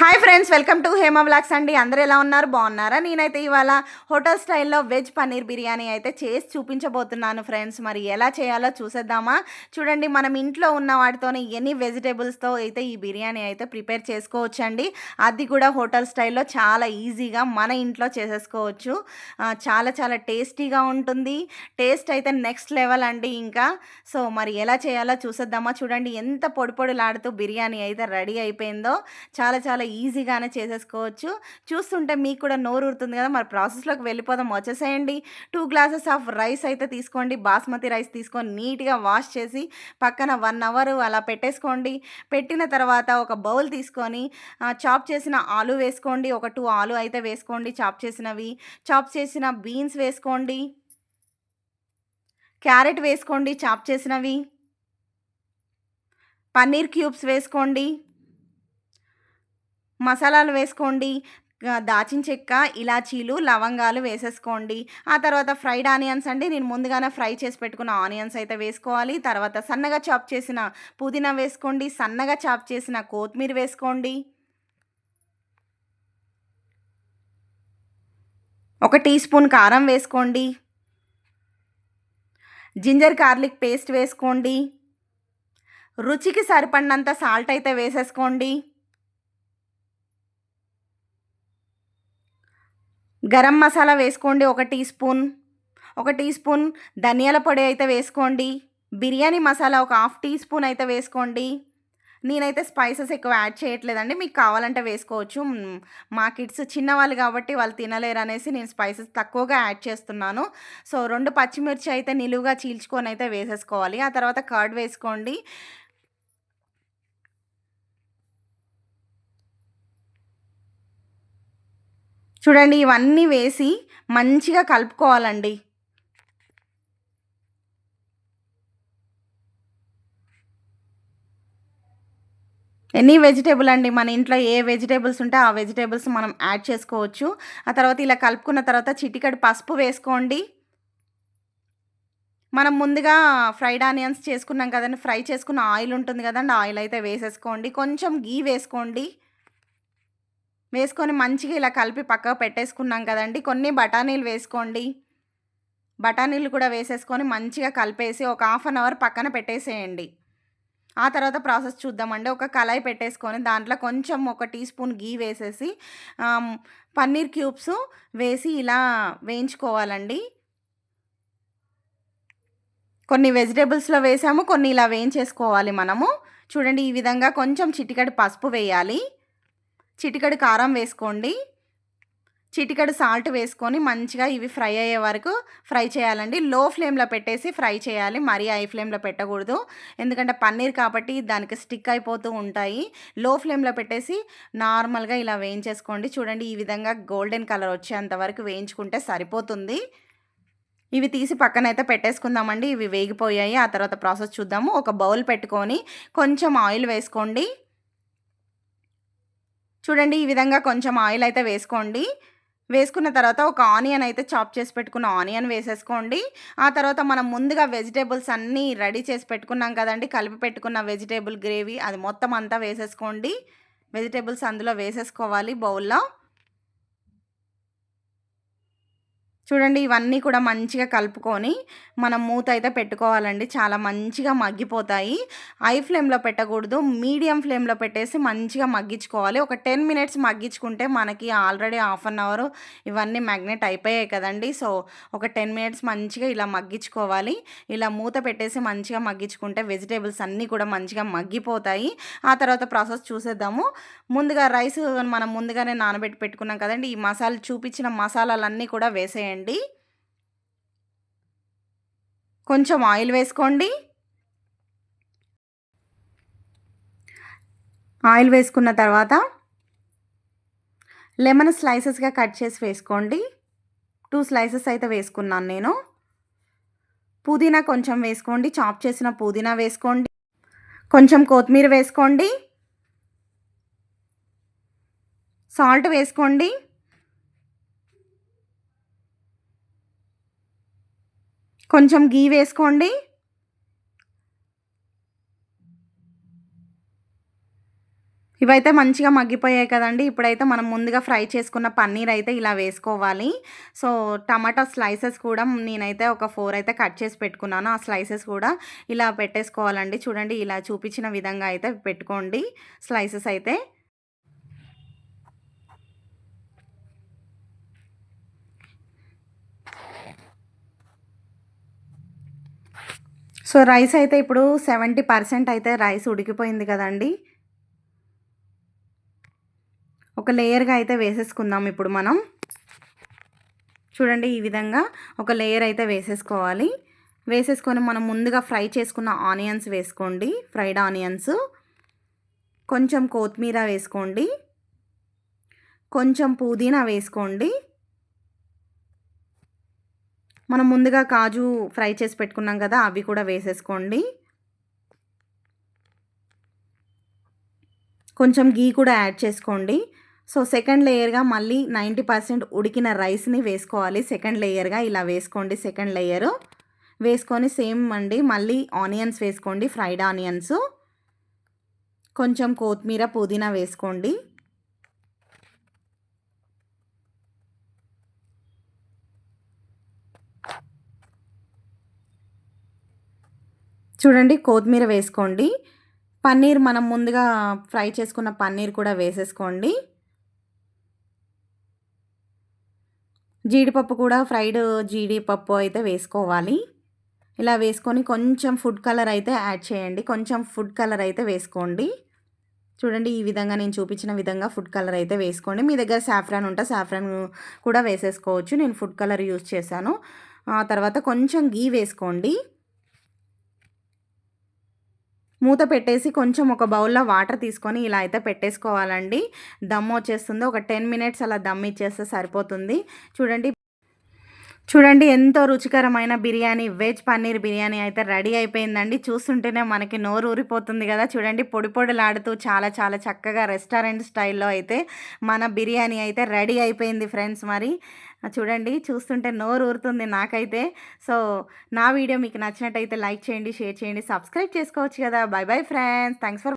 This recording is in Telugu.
Hi friends welcome to Hema vlogs అండి. అందరూ ఎలా ఉన్నారు? బాగున్నారా? నేనైతే ఇవాళ హోటల్ స్టైల్లో వెజ్ పన్నీర్ బిర్యానీ అయితే చేసి చూపించబోతున్నాను ఫ్రెండ్స్ మరి ఎలా చేయాలో చూసేద్దామా? చూడండి మనం ఇంట్లో ఉన్న వాటితోనే ఎన్ని వెజిటేబుల్స్తో అయితే ఈ బిర్యానీ అయితే ప్రిపేర్ చేసుకోవచ్చండి. అది కూడా హోటల్ స్టైల్లో చాలా ఈజీగా మన ఇంట్లో చేసేసుకోవచ్చు. చాలా చాలా టేస్టీగా ఉంటుంది. టేస్ట్ అయితే నెక్స్ట్ లెవెల్ అండి ఇంకా. సో మరి ఎలా చేయాలో చూసేద్దామా? చూడండి ఎంత పొడి పొడిలాడుతూ బిర్యానీ అయితే రెడీ అయిపోయిందో. చాలా చాలా ఈజీగానే చేసేసుకోవచ్చు. చూస్తుంటే మీకు కూడా నోరు ఊరుతుంది కదా మరి ప్రాసెస్లోకి వెళ్ళిపోదాం. వచ్చేసేయండి. టూ గ్లాసెస్ ఆఫ్ రైస్ అయితే తీసుకోండి. బాస్మతి రైస్ తీసుకొని నీట్గా వాష్ చేసి పక్కన వన్ అవర్ అలా పెట్టేసుకోండి. పెట్టిన తర్వాత ఒక బౌల్ తీసుకొని చాప్ చేసిన ఆలు వేసుకోండి. ఒక టూ ఆలు అయితే వేసుకోండి చాప్ చేసినవి. చాప్ చేసిన బీన్స్ వేసుకోండి. క్యారెట్ వేసుకోండి చాప్ చేసినవి. పన్నీర్ క్యూబ్స్ వేసుకోండి. మసాలాలు వేసుకోండి దాచిన చెక్క ఇలాచీలు లవంగాలు వేసేసుకోండి. ఆ తర్వాత ఫ్రైడ్ ఆనియన్స్ అండి నేను ముందుగానే ఫ్రై చేసి పెట్టుకున్న ఆనియన్స్ అయితే వేసుకోవాలి. తర్వాత సన్నగా చాప్ చేసిన పుదీనా వేసుకోండి సన్నగా చాప్ చేసిన కొత్తిమీర వేసుకోండి. ఒక టీ స్పూన్ కారం వేసుకోండి. జింజర్ గార్లిక్ పేస్ట్ వేసుకోండి. రుచికి సరిపడినంత సాల్ట్ అయితే వేసేసుకోండి. గరం మసాలా వేసుకోండి ఒక టీ స్పూన్. ఒక టీ స్పూన్ ధనియాల పొడి అయితే వేసుకోండి. బిర్యానీ మసాలా ఒక హాఫ్ టీ స్పూన్ అయితే వేసుకోండి. నేనైతే స్పైసెస్ ఎక్కువ యాడ్ చేయట్లేదండి. మీకు కావాలంటే వేసుకోవచ్చు. మా కిడ్స్ చిన్నవాళ్ళు కాబట్టి వాళ్ళు తినలేరు అనేసి నేను స్పైసెస్ తక్కువగా యాడ్ చేస్తున్నాను. సో రెండు పచ్చిమిర్చి అయితే నిలువుగా చీల్చుకొని అయితే వేసేసుకోవాలి. ఆ తర్వాత కర్డ్ వేసుకోండి. చూడండి ఇవన్నీ వేసి మంచిగా కలుపుకోవాలండి. ఎనీ వెజిటేబుల్ అండి? మన ఇంట్లో ఏ వెజిటేబుల్స్ ఉంటే ఆ వెజిటేబుల్స్ మనం యాడ్ చేసుకోవచ్చు. ఆ తర్వాత ఇలా కలుపుకున్న తర్వాత చిటికడి పసుపు వేసుకోండి. మనం ముందుగా ఫ్రైడ్ ఆనియన్స్ చేసుకున్నాం కదండి ఫ్రై చేసుకున్న ఆయిల్ ఉంటుంది కదండి ఆయిల్ అయితే వేసేసుకోండి. కొంచెం గీ వేసుకోండి. వేసుకొని మంచిగా ఇలా కలిపి పక్కకు పెట్టేసుకున్నాం కదండి. కొన్ని బఠానీలు వేసుకోండి. బఠానీలు కూడా వేసేసుకొని మంచిగా కలిపేసి ఒక హాఫ్ అన్ అవర్ పక్కన పెట్టేసేయండి. ఆ తర్వాత ప్రాసెస్ చూద్దామండి. ఒక కళాయి పెట్టేసుకొని దాంట్లో కొంచెం ఒక టీ స్పూన్ గీ వేసేసి పన్నీర్ క్యూబ్స్ వేసి ఇలా వేయించుకోవాలండి. కొన్ని వెజిటేబుల్స్లో వేసాము కొన్ని ఇలా వేయించేసుకోవాలి మనము. చూడండి ఈ విధంగా కొంచెం చిటికడి పసుపు వేయాలి. చిటికడు కారం వేసుకోండి. చిటికడు సాల్ట్ వేసుకొని మంచిగా ఇవి ఫ్రై అయ్యే వరకు ఫ్రై చేయాలండి. లో ఫ్లేమ్లో పెట్టేసి ఫ్రై చేయాలి. మరీ హై ఫ్లేమ్లో పెట్టకూడదు. ఎందుకంటే పన్నీర్ కాబట్టి దానికి స్టిక్ అయిపోతూ ఉంటాయి. లో ఫ్లేమ్లో పెట్టేసి నార్మల్గా ఇలా వేయించేసుకోండి. చూడండి ఈ విధంగా గోల్డెన్ కలర్ వచ్చేంత వరకు వేయించుకుంటే సరిపోతుంది. ఇవి తీసి పక్కన అయితే పెట్టేసుకుందామండి. ఇవి వేగిపోయాయి. ఆ తర్వాత ప్రాసెస్ చూద్దాము. ఒక బౌల్ పెట్టుకొని కొంచెం ఆయిల్ వేసుకోండి. చూడండి ఈ విధంగా కొంచెం ఆయిల్ అయితే వేసుకోండి. వేసుకున్న తర్వాత ఒక ఆనియన్ అయితే చాప్ చేసి పెట్టుకున్న ఆనియన్ వేసేసుకోండి. ఆ తర్వాత మనం ముందుగా వెజిటేబుల్స్ అన్నీ రెడీ చేసి పెట్టుకున్నాం కదండి కలిపి పెట్టుకున్న వెజిటేబుల్ గ్రేవీ అది మొత్తం అంతా వేసేసుకోండి. వెజిటేబుల్స్ అందులో వేసేసుకోవాలి బౌల్లో. చూడండి ఇవన్నీ కూడా మంచిగా కలుపుకొని మనం మూత అయితే పెట్టుకోవాలండి. చాలా మంచిగా మగ్గిపోతాయి. హై ఫ్లేమ్లో పెట్టకూడదు. మీడియం ఫ్లేమ్లో పెట్టేసి మంచిగా మగ్గించుకోవాలి. ఒక టెన్ మినిట్స్ మగ్గించుకుంటే మనకి ఆల్రెడీ హాఫ్ అన్ అవర్ ఇవన్నీ మ్యాగ్నెట్ అయిపోయాయి కదండి. సో ఒక టెన్ మినిట్స్ మంచిగా ఇలా మగ్గించుకోవాలి. ఇలా మూత పెట్టేసి మంచిగా మగ్గించుకుంటే వెజిటేబుల్స్ అన్నీ కూడా మంచిగా మగ్గిపోతాయి. ఆ తర్వాత ప్రాసెస్ చూసేద్దాము. ముందుగా రైస్ మనం ముందుగానే నానబెట్టి పెట్టుకున్నాం కదండి. ఈ మసాలా చూపించిన మసాలాలన్నీ కూడా వేసేయండి. కొంచెం ఆయిల్ వేసుకోండి. ఆయిల్ వేసుకున్న తర్వాత లెమన్ స్లైసెస్గా కట్ చేసి వేసుకోండి. టూ స్లైసెస్ అయితే వేసుకున్నాను నేను. పుదీనా కొంచెం వేసుకోండి. చాప్ చేసిన పుదీనా వేసుకోండి. కొంచెం కొత్తిమీర వేసుకోండి. సాల్ట్ వేసుకోండి. కొంచెం గీ వేసుకోండి ఇవైతే మంచిగా మగ్గిపోయాయి కదండి ఇప్పుడైతే మనం ముందుగా ఫ్రై చేసుకున్న పన్నీర్ అయితే ఇలా వేసుకోవాలి. సో, టమాటా స్లైసెస్ కూడా నేనైతే ఒక ఫోర్ అయితే కట్ చేసి పెట్టుకున్నాను. ఆ స్లైసెస్ కూడా ఇలా పెట్టేసుకోవాలండి. చూడండి ఇలా చూపించిన విధంగా అయితే పెట్టుకోండి స్లైసెస్ అయితే. సో, రైస్ అయితే ఇప్పుడు 70% అయితే రైస్ ఉడికిపోయింది కదండీ! ఒక లేయర్‌గా అయితే వేసేసుకుందాం ఇప్పుడు మనం. చూడండి ఈ విధంగా ఒక లేయర్ అయితే వేసేసుకోవాలి. వేసేసుకొని మనం ముందుగా ఫ్రై చేసుకున్న ఆనియన్స్ వేసుకోండి. Fried onions. కొంచెం కొత్తిమీర వేసుకోండి. కొంచెం పుదీనా వేసుకోండి. మనం ముందుగా కాజు ఫ్రై చేసి పెట్టుకున్నాం కదా! అవి కూడా వేసేసుకోండి. కొంచెం గీ కూడా యాడ్ చేసుకోండి. సో, సెకండ్ లేయర్‌గా మళ్ళీ 90% ఉడికిన రైస్‌ని వేసుకోవాలి. సెకండ్ లేయర్‌గా ఇలా వేసుకోండి సెకండ్ లేయరు. వేసుకొని సేమ్ అండి మళ్ళీ ఆనియన్స్ వేసుకోండి. Fried onions. కొంచెం కొత్తిమీర, పుదీనా వేసుకోండి. చూడండి కొత్తిమీర వేసుకోండి. పన్నీర్ మనం ముందుగా ఫ్రై చేసుకున్న పన్నీర్ కూడా వేసేసుకోండి. జీడిపప్పు కూడా ఫ్రైడ్ జీడిపప్పు అయితే వేసుకోవాలి. ఇలా వేసుకొని కొంచెం ఫుడ్ కలర్ అయితే యాడ్ చేయండి. కొంచెం ఫుడ్ కలర్ అయితే వేసుకోండి. చూడండి ఈ విధంగా నేను చూపించిన విధంగా ఫుడ్ కలర్ అయితే వేసుకోండి. మీ దగ్గర సాఫ్రాన్ ఉంటే సాఫ్రాన్ కూడా వేసేసుకోవచ్చు. నేను ఫుడ్ కలర్ యూజ్ చేశాను. ఆ తర్వాత కొంచెం గీ వేసుకోండి. మూత పెట్టేసి కొంచెం ఒక బౌల్‌లో వాటర్ తీసుకొని ఇలా అయితే పెట్టేసుకోవాలండి. దమ్ వచ్చేస్తుంది. ఒక 10 మినిట్స్ అలా దమ్ ఇచ్చేస్తే సరిపోతుంది. చూడండి చూడండి ఎంతో రుచికరమైన బిర్యానీ వెజ్ పన్నీర్ బిర్యానీ అయితే రెడీ అయిపోయిందండి. చూస్తుంటేనే మనకి నోరు ఊరిపోతుంది కదా! చూడండి పొడి పొడిలాడుతూ చాలా చాలా చక్కగా రెస్టారెంట్ స్టైల్‌లో అయితే మన బిర్యానీ అయితే రెడీ అయిపోయింది ఫ్రెండ్స్ మరి. చూడండి చూస్తుంటే నోరు ఊరుతుంది నాకైతే. సో, నా వీడియో మీకు నచ్చినట్టయితే లైక్ చేయండి, షేర్ చేయండి, సబ్స్క్రైబ్ చేసుకోవచ్చు కదా! Bye bye friends. Thanks for